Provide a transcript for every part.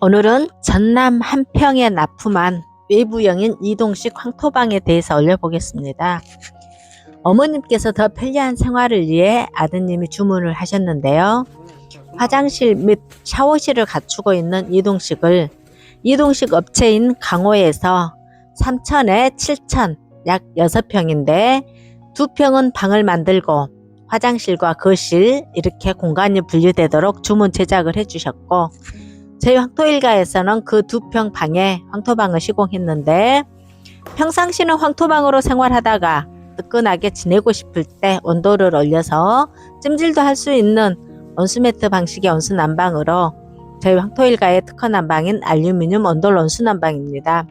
오늘은 전남 한평에 납품한 외부형인 이동식 황토방에 대해서 올려보겠습니다. 어머님께서 더 편리한 생활을 위해 아드님이 주문을 하셨는데요. 화장실 및 샤워실을 갖추고 있는 이동식을 이동식 업체인 강호에서 3천에 7천 약 6평인데 두 평은 방을 만들고 화장실과 거실 이렇게 공간이 분리되도록 주문 제작을 해주셨고 저희 황토일가에서는 그 두 평 방에 황토방을 시공했는데 평상시는 황토방으로 생활하다가 뜨끈하게 지내고 싶을 때 온도를 올려서 찜질도 할 수 있는 온수매트 방식의 온수 난방으로 저희 황토일가의 특허 난 방인 알루미늄 온돌 온수 난방입니다.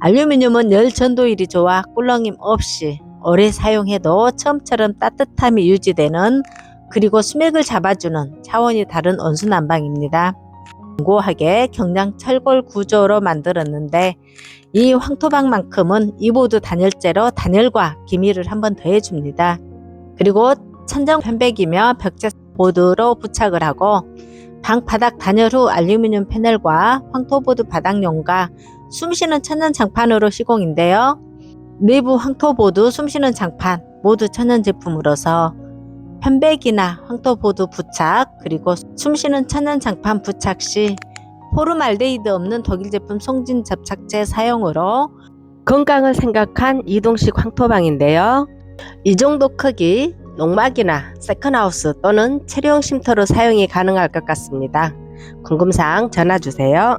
알루미늄은 열 전도율이 좋아 꿀렁임 없이 오래 사용해도 처음처럼 따뜻함이 유지되는 그리고 수맥을 잡아주는 차원이 다른 온수 난방입니다. 견고하게 경량 철골 구조로 만들었는데 이 황토방만큼은 이보드 단열재로 단열과 기미를 한번 더 해줍니다. 그리고 천정 편백이며 벽제 보드로 부착을 하고 방 바닥 단열 후 알루미늄 패널과 황토보드 바닥용과 숨쉬는 천연 장판으로 시공인데요. 내부 황토보드 숨쉬는 장판 모두 천연 제품으로서 편백이나 황토보드 부착 그리고 숨쉬는 천연 장판 부착 시 포름알데히드 없는 독일 제품 송진 접착제 사용으로 건강을 생각한 이동식 황토방인데요. 이 정도 크기 농막이나 세컨하우스 또는 체류형 쉼터로 사용이 가능할 것 같습니다. 궁금사항 전화 주세요.